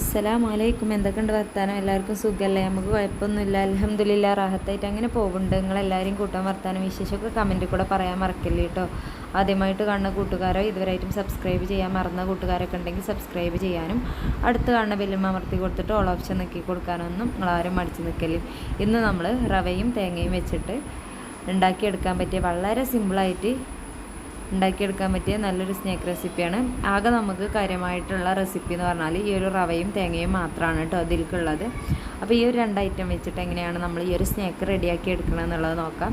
അസ്സലാം വലൈക്കും എന്തൊക്കെയുണ്ട് വർത്താനം? എല്ലാവർക്കും സുഖമല്ലേ നമുക്ക് കുഴപ്പമൊന്നുമില്ല. അലഹമ്മദില്ല റാഹത്തായിട്ട് അങ്ങനെ പോകുന്നുണ്ട് നിങ്ങളെല്ലാവരും കൂട്ടാൻ വർത്താനം. വിശേഷമൊക്കെ കമന്റിൽ കൂടെ പറയാൻ മറക്കല്ലേ കേട്ടോ ആദ്യമായിട്ട് കാണുന്ന കൂട്ടുകാരോ ഇതുവരെയായിട്ടും സബ്സ്ക്രൈബ് ചെയ്യാൻ മറന്ന കൂട്ടുകാരൊക്കെ ഉണ്ടെങ്കിൽ സബ്സ്ക്രൈബ് ചെയ്യാനും അടുത്ത് കാണുന്ന ബെല്ലും അമർത്തി കൊടുത്തിട്ട് ഓൾ ഓപ്ഷൻ നിൽക്കി കൊടുക്കാനൊന്നും നിങ്ങളാരും മടിച്ച് നിൽക്കൽ ഇന്ന് നമ്മൾ റവയും തേങ്ങയും വെച്ചിട്ട് ഉണ്ടാക്കിയെടുക്കാൻ പറ്റിയ വളരെ സിമ്പിളായിട്ട് ഉണ്ടാക്കിയെടുക്കാൻ പറ്റിയ നല്ലൊരു സ്നേക്ക് റെസിപ്പിയാണ്. ആകെ നമുക്ക് കാര്യമായിട്ടുള്ള റെസിപ്പി എന്ന് പറഞ്ഞാൽ ഈ ഒരു റവയും തേങ്ങയും മാത്രമാണ് കേട്ടോ അതിൽക്കുള്ളത് അപ്പോൾ ഈ ഒരു രണ്ട് ഐറ്റം വെച്ചിട്ട് എങ്ങനെയാണ് നമ്മൾ ഈ ഒരു സ്നേക്ക് റെഡിയാക്കി എടുക്കണം എന്നുള്ളത് നോക്കാം.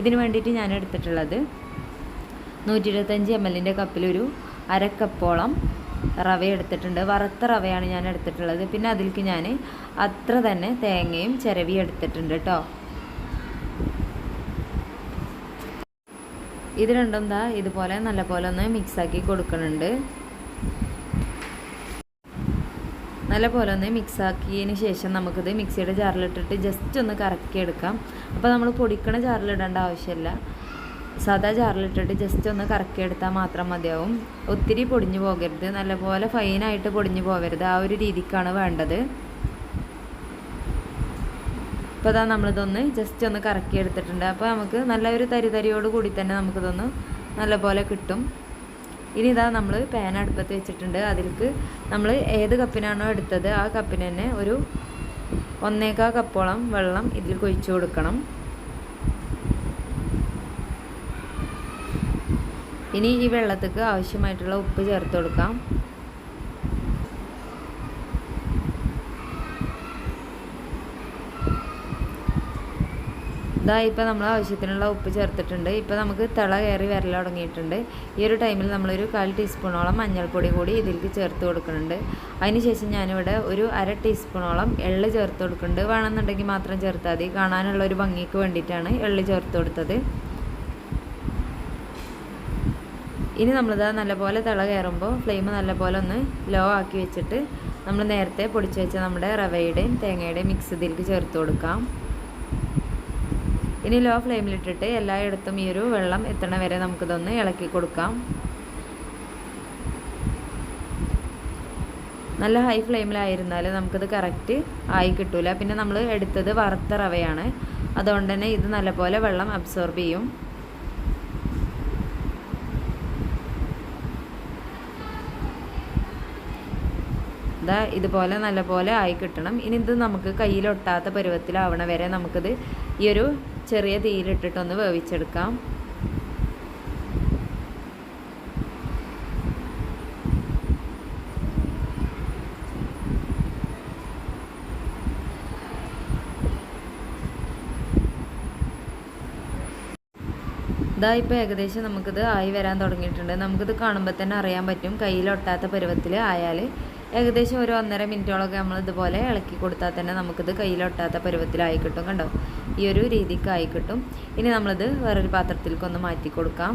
ഇതിന് വേണ്ടിയിട്ട് ഞാൻ എടുത്തിട്ടുള്ളത് നൂറ്റി ഇരുപത്തഞ്ച് എം എല്ലിന്റെ കപ്പിലൊരു അരക്കപ്പോളം റവ എടുത്തിട്ടുണ്ട്. വറുത്ത റവയാണ് ഞാൻ എടുത്തിട്ടുള്ളത്. പിന്നെ അതിലേക്ക് ഞാൻ അത്ര തന്നെ തേങ്ങയും ചിരവി എടുത്തിട്ടുണ്ട് കേട്ടോ. ഇത് രണ്ടും ദാ ഇതുപോലെ നല്ല പോലെ ഒന്ന് മിക്സാക്കി കൊടുക്കുന്നുണ്ട് നല്ലപോലെ ഒന്ന് മിക്സാക്കിയതിന് ശേഷം നമുക്കിത് മിക്സിയുടെ ജാറിലിട്ടിട്ട് ജസ്റ്റ് ഒന്ന് കറക്കി എടുക്കാം. അപ്പോൾ നമ്മൾ പൊടിക്കണ ജാറിലിടേണ്ട ആവശ്യമില്ല. സാധാ ജാറിലിട്ടിട്ട് ജസ്റ്റ് ഒന്ന് കറക്കി എടുത്താൽ മാത്രം മതിയാവും. ഒത്തിരി പൊടിഞ്ഞു പോകരുത്. നല്ലപോലെ ഫൈനായിട്ട് പൊടിഞ്ഞു പോകരുത് ആ ഒരു രീതിക്കാണ് വേണ്ടത്. അപ്പോൾ അതാ നമ്മളിതൊന്ന് ജസ്റ്റ് ഒന്ന് കറക്കി എടുത്തിട്ടുണ്ട് അപ്പോൾ നമുക്ക് നല്ല ഒരു തരി തരിയോട് കൂടി തന്നെ നമുക്കിതൊന്ന് നല്ലപോലെ കിട്ടും. ഇനി ഇതാ നമ്മൾ പാൻ അടുപ്പത്ത് വെച്ചിട്ടുണ്ട്. അതിലേക്ക് നമ്മൾ ഏത് കപ്പിനാണോ എടുത്തത് ആ കപ്പിന് തന്നെ ഒരു ഒന്നേക്കാ കപ്പോളം വെള്ളം ഇതിൽ കൊഴിച്ചു കൊടുക്കണം. ഇനി ഈ വെള്ളത്തേക്ക് ആവശ്യമായിട്ടുള്ള ഉപ്പ് ചേർത്ത് കൊടുക്കാം. ഇതാ ഇപ്പോൾ നമ്മൾ ആവശ്യത്തിനുള്ള ഉപ്പ് ചേർത്തിട്ടുണ്ട്. ഇപ്പോൾ നമുക്ക് തിള കയറി വരൽ തുടങ്ങിയിട്ടുണ്ട്. ഈ ഒരു ടൈമിൽ നമ്മളൊരു കാൽ ടീസ്പൂണോളം മഞ്ഞൾപ്പൊടി കൂടി ഇതിലേക്ക് ചേർത്ത് കൊടുക്കുന്നുണ്ട്. അതിനുശേഷം ഞാനിവിടെ ഒരു അര ടീസ്പൂണോളം എള്ള് ചേർത്ത് കൊടുക്കുന്നുണ്ട്. വേണമെന്നുണ്ടെങ്കിൽ മാത്രം ചേർത്താൽ മതി. കാണാനുള്ള ഒരു ഭംഗിക്ക് വേണ്ടിയിട്ടാണ് എള്ള് ചേർത്ത് കൊടുത്തത്. ഇനി നമ്മളിത് നല്ലപോലെ തിള കയറുമ്പോൾ ഫ്ലെയിം നല്ലപോലെ ഒന്ന് ലോ ആക്കി വെച്ചിട്ട് നമ്മൾ നേരത്തെ പൊടിച്ച് വെച്ച നമ്മുടെ റവയുടെയും തേങ്ങയുടെയും മിക്സ് ഇതിലേക്ക് ചേർത്ത് കൊടുക്കാം. ഇനി ലോ ഫ്ലെയിമിലിട്ടിട്ട് എല്ലായിടത്തും ഈ ഒരു വെള്ളം എത്തണ വരെ നമുക്കിതൊന്ന് ഇളക്കി കൊടുക്കാം. നല്ല ഹൈ ഫ്ലെയിമിലായിരുന്നാൽ നമുക്കിത് കറക്റ്റ് ആയി കിട്ടൂല. പിന്നെ നമ്മൾ എടുത്തത് വറുത്ത റവയാണ്. അതുകൊണ്ട് തന്നെ ഇത് നല്ലപോലെ വെള്ളം അബ്സോർബ് ചെയ്യും. ദാ ഇതുപോലെ നല്ലപോലെ ആയി കിട്ടണം. ഇനി ഇത് നമുക്ക് കയ്യിലൊട്ടാത്ത പരുവത്തിലാവണ വരെ നമുക്കിത് ഈ ഒരു ചെറിയ തീയിലിട്ടിട്ടൊന്ന് വേവിച്ചെടുക്കാം. ഇതാ ഇപ്പോൾ ഏകദേശം നമുക്കിത് ആയി വരാൻ തുടങ്ങിയിട്ടുണ്ട്. നമുക്കിത് കാണുമ്പോൾ തന്നെ അറിയാൻ പറ്റും. കയ്യിലൊട്ടാത്ത പരുവത്തിൽ ആയാൽ ഏകദേശം ഒരു ഒന്നര മിനിറ്റോളൊക്കെ നമ്മൾ ഇതുപോലെ ഇളക്കി കൊടുത്താൽ തന്നെ നമുക്കിത് കയ്യിലൊട്ടാത്ത പരുവത്തിലായി കിട്ടും കണ്ടോ? ഈ ഒരു രീതിക്ക് ആയി കിട്ടും. ഇനി നമ്മളിത് വേറൊരു പാത്രത്തിലേക്കൊന്ന് മാറ്റി കൊടുക്കാം.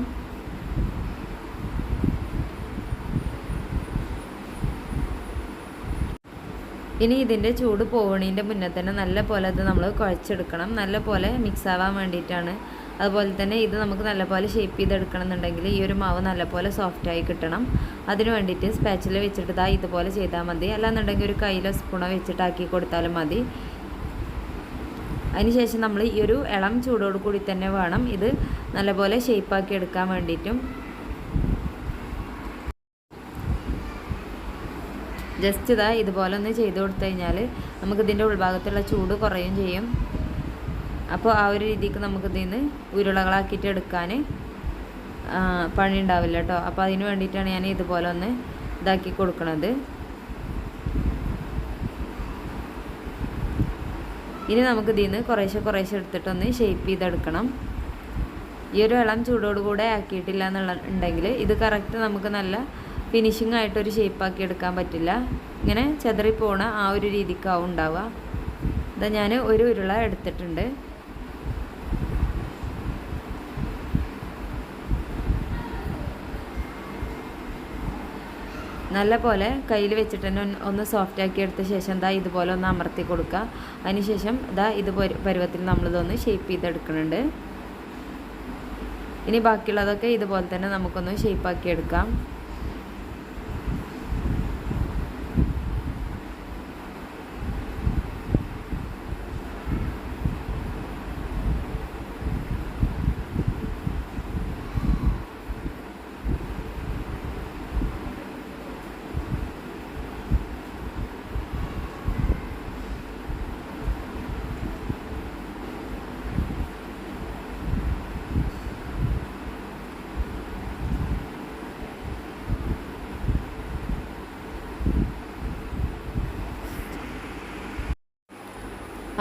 ഇനി ഇതിന്റെ ചൂട് പോവണീന്റെ മുന്നേ തന്നെ നല്ല പോലെ അത് നമ്മൾ കുഴച്ചെടുക്കണം. നല്ല പോലെ മിക്സ് ആവാൻ വേണ്ടിയിട്ടാണ് അതുപോലെ തന്നെ ഇത് നമുക്ക് നല്ലപോലെ ഷേപ്പ് ചെയ്തെടുക്കണം എന്നുണ്ടെങ്കിൽ ഈ ഒരു മാവ് നല്ലപോലെ സോഫ്റ്റായി കിട്ടണം. അതിന് വേണ്ടിയിട്ട് സ്പാച്ചിൽ വെച്ചിട്ട് ഇതാ ഇതുപോലെ ചെയ്താൽ മതി. അല്ലാന്നുണ്ടെങ്കിൽ ഒരു കയ്യിലോ സ്പൂണോ വെച്ചിട്ടാക്കി കൊടുത്താലും മതി. അതിനുശേഷം നമ്മൾ ഈ ഒരു ഇളം ചൂടോട് കൂടി തന്നെ വേണം ഇത് നല്ലപോലെ ഷേപ്പാക്കി എടുക്കാൻ വേണ്ടിയിട്ടും. ജസ്റ്റ് ഇതാ ഇതുപോലെ ഒന്ന് ചെയ്ത് കൊടുത്തു കഴിഞ്ഞാൽ നമുക്കിതിന്റെ ഉൾഭാഗത്തുള്ള ചൂട് കുറയും ചെയ്യും. അപ്പോൾ ആ ഒരു രീതിക്ക് നമുക്ക് ഇതിൽ നിന്ന് ഉരുളകളാക്കിയിട്ട് എടുക്കാൻ പണി ഉണ്ടാവില്ല കേട്ടോ അപ്പോൾ അതിന് വേണ്ടിയിട്ടാണ് ഞാൻ ഇതുപോലെ ഒന്ന് ഇതാക്കി കൊടുക്കുന്നത് ഇനി നമുക്ക് ഇതിൽ നിന്ന് കുറേശ്ശെ കുറേശ്ശെ എടുത്തിട്ടൊന്ന് ഷേപ്പ് ചെയ്തെടുക്കണം. ഈ ഒരു ഇളം ചൂടോടുകൂടെ ആക്കിയിട്ടില്ല എന്നുള്ള ഉണ്ടെങ്കിൽ ഇത് കറക്റ്റ് നമുക്ക് നല്ല ഫിനിഷിംഗ് ആയിട്ടൊരു ഷേപ്പാക്കി എടുക്കാൻ പറ്റില്ല. ഇങ്ങനെ ചെതറിപ്പോണ പോണ ആ ഒരു രീതിക്കാവും ഉണ്ടാവുക. ഇതാ ഞാൻ ഒരു ഉരുള എടുത്തിട്ടുണ്ട്. നല്ല പോലെ കയ്യിൽ വെച്ചിട്ട് തന്നെ ഒന്ന് സോഫ്റ്റ് ആക്കി എടുത്ത ശേഷം ദാ ഇതുപോലെ ഒന്ന് അമർത്തി കൊടുക്കുക അതിനുശേഷം ദാ ഇത് പരുവത്തിൽ നമ്മളിതൊന്ന് ഷേപ്പ് ചെയ്തെടുക്കുന്നുണ്ട്. ഇനി ബാക്കിയുള്ളതൊക്കെ ഇതുപോലെ തന്നെ നമുക്കൊന്ന് ഷേപ്പാക്കി എടുക്കാം.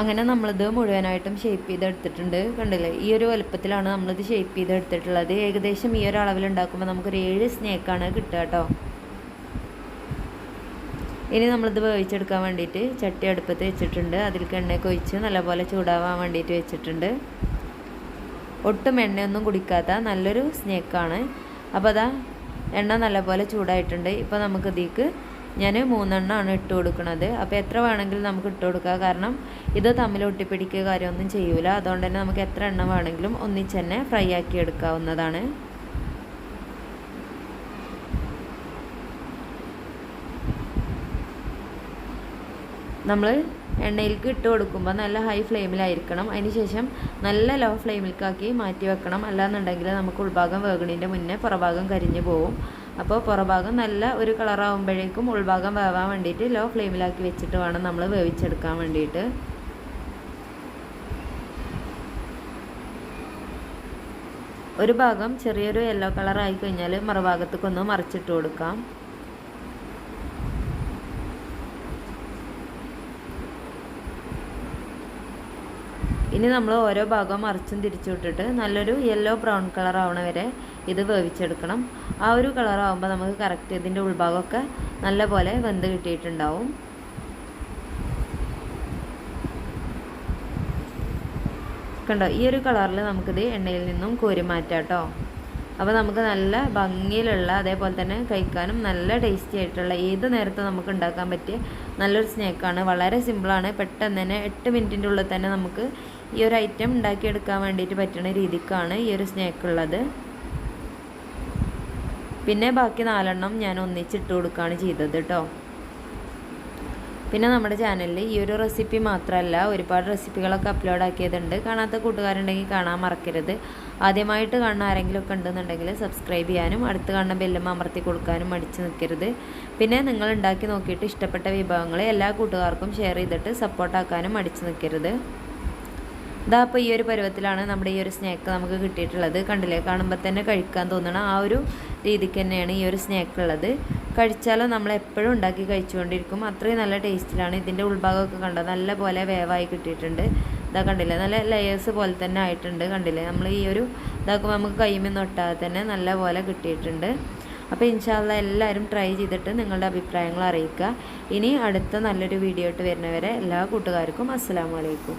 അങ്ങനെ നമ്മളിത് മുഴുവനായിട്ടും ഷേപ്പ് ചെയ്തെടുത്തിട്ടുണ്ട്. കണ്ടില്ലേ? ഈ ഒരു വലുപ്പത്തിലാണ് നമ്മളിത് ഷേപ്പ് ചെയ്തെടുത്തിട്ടുള്ളത്. ഏകദേശം ഈ ഒരു അളവിൽ ഉണ്ടാക്കുമ്പോൾ നമുക്കൊരു ഏഴ് സ്നേക്കാണ് കിട്ടുക കേട്ടോ. ഇനി നമ്മളിത് വേവിച്ചെടുക്കാൻ വേണ്ടിയിട്ട് ചട്ടി അടുപ്പത്ത് വെച്ചിട്ടുണ്ട്. അതിലേക്ക് എണ്ണയൊക്കെ ഒഴിച്ച് നല്ലപോലെ ചൂടാവാൻ വേണ്ടിയിട്ട് വെച്ചിട്ടുണ്ട്. ഒട്ടും എണ്ണയൊന്നും കുടിക്കാത്ത നല്ലൊരു സ്നേക്കാണ് അപ്പോൾ അതാ എണ്ണ നല്ലപോലെ ചൂടായിട്ടുണ്ട്. ഇപ്പോൾ നമുക്ക് ഞാൻ മൂന്നെണ്ണമാണ് ഇട്ട് കൊടുക്കുന്നത് അപ്പോൾ എത്ര വേണമെങ്കിലും നമുക്ക് ഇട്ട് കൊടുക്കുക കാരണം ഇത് തമ്മിൽ ഒട്ടിപ്പിടിക്കുക കാര്യമൊന്നും ചെയ്യൂല. അതുകൊണ്ട് തന്നെ നമുക്ക് എത്ര എണ്ണം വേണമെങ്കിലും ഒന്നിച്ച് തന്നെ ഫ്രൈ ആക്കി എടുക്കാവുന്നതാണ്. നമ്മൾ എണ്ണയിലേക്ക് ഇട്ട് കൊടുക്കുമ്പോൾ നല്ല ഹൈ ഫ്ലെയിമിലായിരിക്കണം ശേഷം നല്ല ലോ ഫ്ലെയിമിലേക്കാക്കി മാറ്റി വെക്കണം. അല്ലാന്നുണ്ടെങ്കിൽ നമുക്ക് ഉൾഭാഗം വേഗണീന്റെ മുന്നേ പുറഭാഗം കരിഞ്ഞു പോവും. അപ്പോൾ പുറഭാഗം നല്ല ഒരു കളറാകുമ്പോഴേക്കും ഉൾഭാഗം വേവാൻ വേണ്ടിയിട്ട് ലോ ഫ്ലെയിമിലാക്കി വെച്ചിട്ട് വേണം നമ്മൾ വേവിച്ചെടുക്കാൻ വേണ്ടിയിട്ട്. ഒരു ഭാഗം ചെറിയൊരു യെല്ലോ കളറായി കഴിഞ്ഞാൽ മറുഭാഗത്തേക്കൊന്ന് മറിച്ചിട്ട് കൊടുക്കാം. ഇനി നമ്മൾ ഓരോ ഭാഗവും മറിച്ചും തിരിച്ചു വിട്ടിട്ട് നല്ലൊരു യെല്ലോ ബ്രൗൺ കളർ ആവണ വരെ ഇത് വേവിച്ചെടുക്കണം. ആ ഒരു കളർ ആവുമ്പോൾ നമുക്ക് കറക്റ്റ് ഇതിന്റെ ഉൾഭാഗമൊക്കെ നല്ല പോലെ വെന്ത് കിട്ടിയിട്ടുണ്ടാവും. കണ്ടോ? ഈ ഒരു കളറിൽ നമുക്കിത് എണ്ണയിൽ നിന്നും കോരി മാറ്റാം കേട്ടോ. അപ്പോൾ നമുക്ക് നല്ല ഭംഗിയിലുള്ള അതേപോലെ തന്നെ കഴിക്കാനും നല്ല ടേസ്റ്റി ആയിട്ടുള്ള ഏത് നേരത്തും നമുക്ക് ഉണ്ടാക്കാൻ പറ്റിയ നല്ലൊരു സ്നാക്കാണ് വളരെ സിമ്പിളാണ് പെട്ടെന്ന് തന്നെ എട്ട് മിനിറ്റിന്റെ ഉള്ളിൽ തന്നെ നമുക്ക് ഈ ഒരു ഐറ്റം ഉണ്ടാക്കിയെടുക്കാൻ വേണ്ടിയിട്ട് പറ്റുന്ന രീതിക്കാണ് ഈ ഒരു സ്നാക്ക് ഉള്ളത്. പിന്നെ ബാക്കി നാലെണ്ണം ഞാൻ ഒന്നിച്ചിട്ട് കൊടുക്കുകയാണ് ചെയ്തത് കേട്ടോ പിന്നെ നമ്മുടെ ചാനലിൽ ഈ ഒരു റെസിപ്പി മാത്രമല്ല ഒരുപാട് റെസിപ്പികളൊക്കെ അപ്ലോഡ് ആക്കിയതുണ്ട്. കാണാത്ത കൂട്ടുകാരുണ്ടെങ്കിൽ കാണാൻ മറക്കരുത്. ആദ്യമായിട്ട് കാണുന്ന ആരെങ്കിലും ഒക്കെ ഉണ്ടെന്നുണ്ടെങ്കിൽ സബ്സ്ക്രൈബ് ചെയ്യാനും അടുത്ത് കാണുന്ന ബെല്ലും അമർത്തി കൊടുക്കാനും മടിച്ച് നിൽക്കരുത്. പിന്നെ നിങ്ങൾ ഉണ്ടാക്കി നോക്കിയിട്ട് ഇഷ്ടപ്പെട്ട വിഭവങ്ങൾ എല്ലാ കൂട്ടുകാർക്കും ഷെയർ ചെയ്തിട്ട് സപ്പോർട്ടാക്കാനും മടിച്ച് നിൽക്കരുത്. ഇതാ അപ്പോൾ ഈ ഒരു പരുവത്തിലാണ് നമ്മുടെ ഈ ഒരു സ്നാക്ക് നമുക്ക് കിട്ടിയിട്ടുള്ളത്. കണ്ടില്ലേ? കാണുമ്പോൾ തന്നെ കഴിക്കാൻ തോന്നണം ആ ഒരു രീതിക്ക് തന്നെയാണ് ഈ ഒരു സ്നാക്ക് ഉള്ളത്. കഴിച്ചാലും നമ്മൾ എപ്പോഴും ഉണ്ടാക്കി കഴിച്ചുകൊണ്ടിരിക്കും. അത്രയും നല്ല ടേസ്റ്റിലാണ്. ഇതിന്റെ ഉൾഭാഗമൊക്കെ കണ്ടത് നല്ല പോലെ വേവായി കിട്ടിയിട്ടുണ്ട്. ഇതാ കണ്ടില്ലേ? നല്ല ലെയേഴ്സ് പോലെ തന്നെ ആയിട്ടുണ്ട്. കണ്ടില്ലേ? നമ്മൾ ഈ ഒരു ഇതാക്കുമ്പോൾ നമുക്ക് കൈമീൻ ഒട്ടാതെ തന്നെ നല്ല പോലെ കിട്ടിയിട്ടുണ്ട്. അപ്പോൾ ഇൻഷാല്ല എല്ലാവരും ട്രൈ ചെയ്തിട്ട് നിങ്ങളുടെ അഭിപ്രായങ്ങൾ അറിയിക്കുക. ഇനി അടുത്ത നല്ലൊരു വീഡിയോ ആയിട്ട് വരുന്നവരെ എല്ലാ കൂട്ടുകാർക്കും അസ്സാം വലൈക്കും